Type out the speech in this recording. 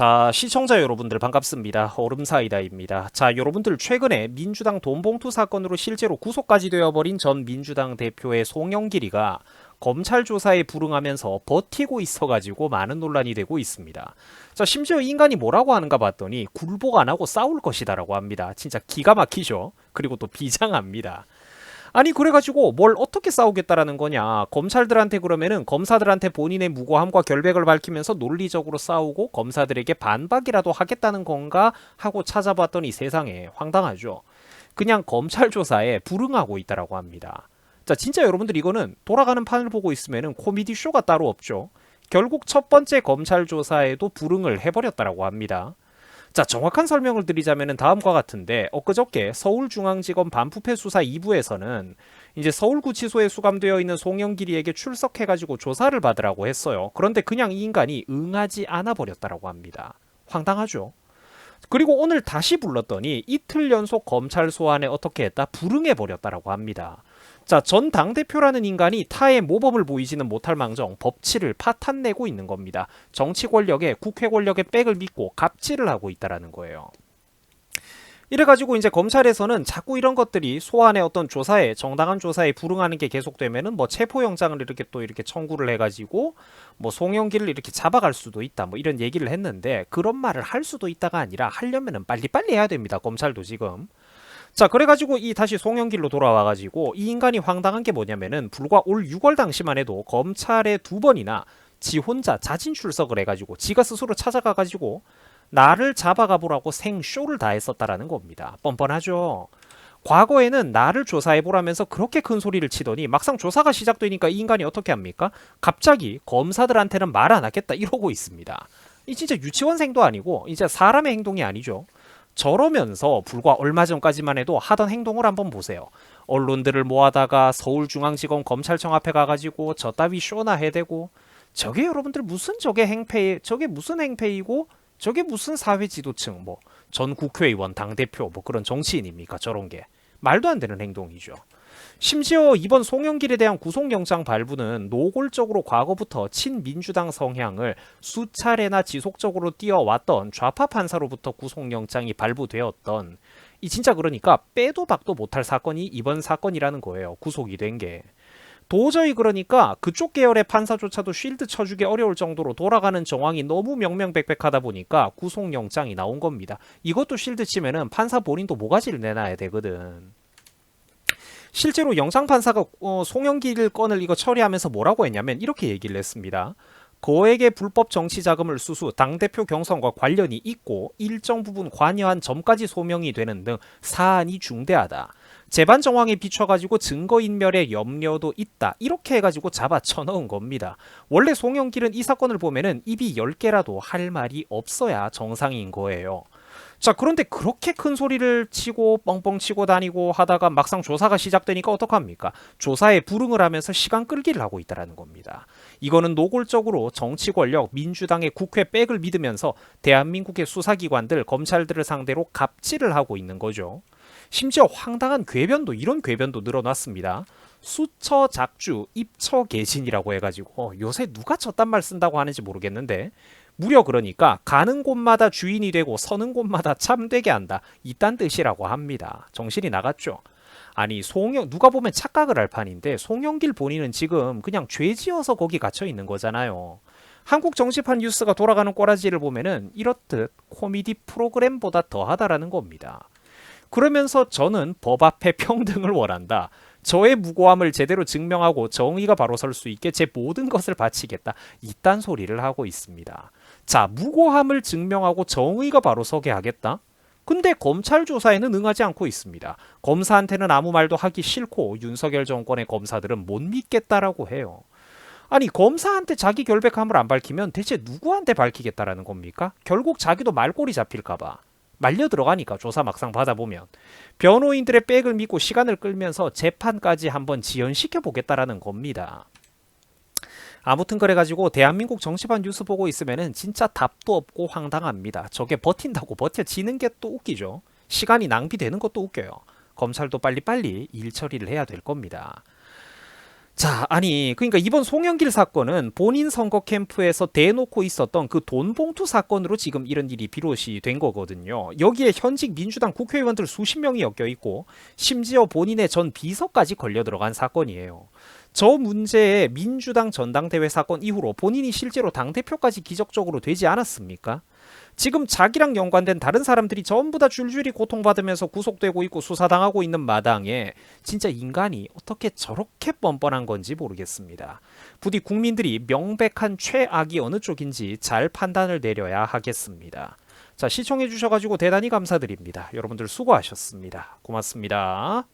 자, 시청자 여러분들 반갑습니다. 얼음사이다입니다. 자, 여러분들 최근에 민주당 돈봉투 사건으로 실제로 구속까지 되어버린 전 민주당 대표의 송영길이가 검찰 조사에 불응하면서 버티고 있어가지고 많은 논란이 되고 있습니다. 자, 심지어 이 인간이 뭐라고 하는가 봤더니 굴복 안 하고 싸울 것이다라고 합니다. 진짜 기가 막히죠. 그리고 또 비장합니다. 아니 그래가지고 뭘 어떻게 싸우겠다라는 거냐. 검찰들한테 그러면은 검사들한테 본인의 무고함과 결백을 밝히면서 논리적으로 싸우고 검사들에게 반박이라도 하겠다는 건가 하고 찾아봤더니 세상에 황당하죠. 그냥 검찰 조사에 불응하고 있다라고 합니다. 자 진짜 여러분들 이거는 돌아가는 판을 보고 있으면은 코미디 쇼가 따로 없죠. 결국 첫 번째 검찰 조사에도 불응을 해버렸다라고 합니다 자, 정확한 설명을 드리자면 다음과 같은데 엊그저께 서울중앙지검 반부패 수사 2부에서는 이제 서울구치소에 수감되어 있는 송영길이에게 출석해가지고 조사를 받으라고 했어요. 그런데 그냥 이 인간이 응하지 않아 버렸다라고 합니다. 황당하죠. 그리고 오늘 다시 불렀더니 이틀 연속 검찰 소환에 어떻게 했다? 불응해 버렸다라고 합니다. 자, 전 당대표라는 인간이 타의 모범을 보이지는 못할 망정 법치를 파탄내고 있는 겁니다. 정치 권력에 국회 권력의 백을 믿고 갑질을 하고 있다라는 거예요. 이래가지고 이제 검찰에서는 자꾸 이런 것들이 소환의 어떤 조사에 정당한 조사에 불응하는 게 계속되면은 뭐 체포영장을 이렇게 또 이렇게 청구를 해가지고 뭐 송영길을 이렇게 잡아갈 수도 있다 뭐 이런 얘기를 했는데 그런 말을 할 수도 있다가 아니라 하려면은 빨리빨리 해야 됩니다 검찰도 지금 자 그래가지고 이 다시 송영길로 돌아와가지고 이 인간이 황당한 게 뭐냐면은 불과 올 6월 당시만 해도 검찰에 두 번이나 지 혼자 자진 출석을 해가지고 지가 스스로 찾아가가지고 나를 잡아가 보라고 생쇼를 다 했었다라는 겁니다. 뻔뻔하죠. 과거에는 나를 조사해 보라면서 그렇게 큰 소리를 치더니 막상 조사가 시작되니까 이 인간이 어떻게 합니까? 갑자기 검사들한테는 말 안 하겠다 이러고 있습니다. 이 진짜 유치원생도 아니고 이제 사람의 행동이 아니죠. 저러면서 불과 얼마 전까지만 해도 하던 행동을 한번 보세요. 언론들을 모아다가 서울중앙지검 검찰청 앞에 가가지고 저 따위 쇼나 해대고 저게 여러분들 무슨 저게 행패 저게 무슨 행패이고 저게 무슨 사회 지도층 뭐 전 국회의원 당 대표 뭐 그런 정치인입니까 저런 게 말도 안 되는 행동이죠. 심지어 이번 송영길에 대한 구속영장 발부는 노골적으로 과거부터 친민주당 성향을 수차례나 지속적으로 띄어왔던 좌파 판사로부터 구속영장이 발부되었던 이 진짜 그러니까 빼도 박도 못할 사건이 이번 사건이라는 거예요. 구속이 된 게. 도저히 그러니까 그쪽 계열의 판사조차도 쉴드 쳐주기 어려울 정도로 돌아가는 정황이 너무 명명백백하다 보니까 구속영장이 나온 겁니다. 이것도 쉴드 치면은 판사 본인도 모가지를 내놔야 되거든. 실제로 영상 판사가 어, 송영길 건을 이거 처리하면서 뭐라고 했냐면 이렇게 얘기를 했습니다. 거액의 불법 정치 자금을 수수, 당대표 경선과 관련이 있고 일정 부분 관여한 점까지 소명이 되는 등 사안이 중대하다. 재반 정황에 비춰가지고 증거인멸의 염려도 있다. 이렇게 해가지고 잡아 쳐넣은 겁니다. 원래 송영길은 이 사건을 보면은 입이 10개라도 할 말이 없어야 정상인 거예요. 자, 그런데 그렇게 큰 소리를 치고 뻥뻥 치고 다니고 하다가 막상 조사가 시작되니까 어떡합니까? 조사에 불응을 하면서 시간 끌기를 하고 있다라는 겁니다. 이거는 노골적으로 정치 권력, 민주당의 국회 백을 믿으면서 대한민국의 수사기관들, 검찰들을 상대로 갑질을 하고 있는 거죠. 심지어 황당한 궤변도 이런 궤변도 늘어났습니다. 수처 작주 입처 개신이라고 해가지고 어, 요새 누가 저딴 말 쓴다고 하는지 모르겠는데 무려 그러니까 가는 곳마다 주인이 되고 서는 곳마다 참되게 한다. 이딴 뜻이라고 합니다. 정신이 나갔죠. 아니 송영 누가 보면 착각을 할 판인데 송영길 본인은 지금 그냥 죄지어서 거기 갇혀 있는 거잖아요. 한국 정치판 뉴스가 돌아가는 꼬라지를 보면은 이렇듯 코미디 프로그램보다 더하다라는 겁니다. 그러면서 저는 법 앞에 평등을 원한다. 저의 무고함을 제대로 증명하고 정의가 바로 설 수 있게 제 모든 것을 바치겠다. 이딴 소리를 하고 있습니다. 자, 무고함을 증명하고 정의가 바로 서게 하겠다? 근데 검찰 조사에는 응하지 않고 있습니다. 검사한테는 아무 말도 하기 싫고 윤석열 정권의 검사들은 못 믿겠다라고 해요. 아니 검사한테 자기 결백함을 안 밝히면 대체 누구한테 밝히겠다라는 겁니까? 결국 자기도 말꼬리 잡힐까봐. 말려 들어가니까 조사 막상 받아보면 변호인들의 백을 믿고 시간을 끌면서 재판까지 한번 지연시켜 보겠다라는 겁니다. 아무튼 그래가지고 대한민국 정치판 뉴스 보고 있으면은 진짜 답도 없고 황당합니다. 저게 버틴다고 버텨지는 게 또 웃기죠. 시간이 낭비되는 것도 웃겨요. 검찰도 빨리빨리 일 처리를 해야 될 겁니다. 자, 아니, 그러니까 이번 송영길 사건은 본인 선거 캠프에서 대놓고 있었던 그 돈봉투 사건으로 지금 이런 일이 비롯이 된 거거든요. 여기에 현직 민주당 국회의원들 수십 명이 엮여 있고 심지어 본인의 전 비서까지 걸려 들어간 사건이에요. 저 문제에 민주당 전당대회 사건 이후로 본인이 실제로 당대표까지 기적적으로 되지 않았습니까? 지금 자기랑 연관된 다른 사람들이 전부 다 줄줄이 고통받으면서 구속되고 있고 수사당하고 있는 마당에 진짜 인간이 어떻게 저렇게 뻔뻔한 건지 모르겠습니다. 부디 국민들이 명백한 최악이 어느 쪽인지 잘 판단을 내려야 하겠습니다. 자, 시청해 주셔가지고 대단히 감사드립니다. 여러분들 수고하셨습니다. 고맙습니다.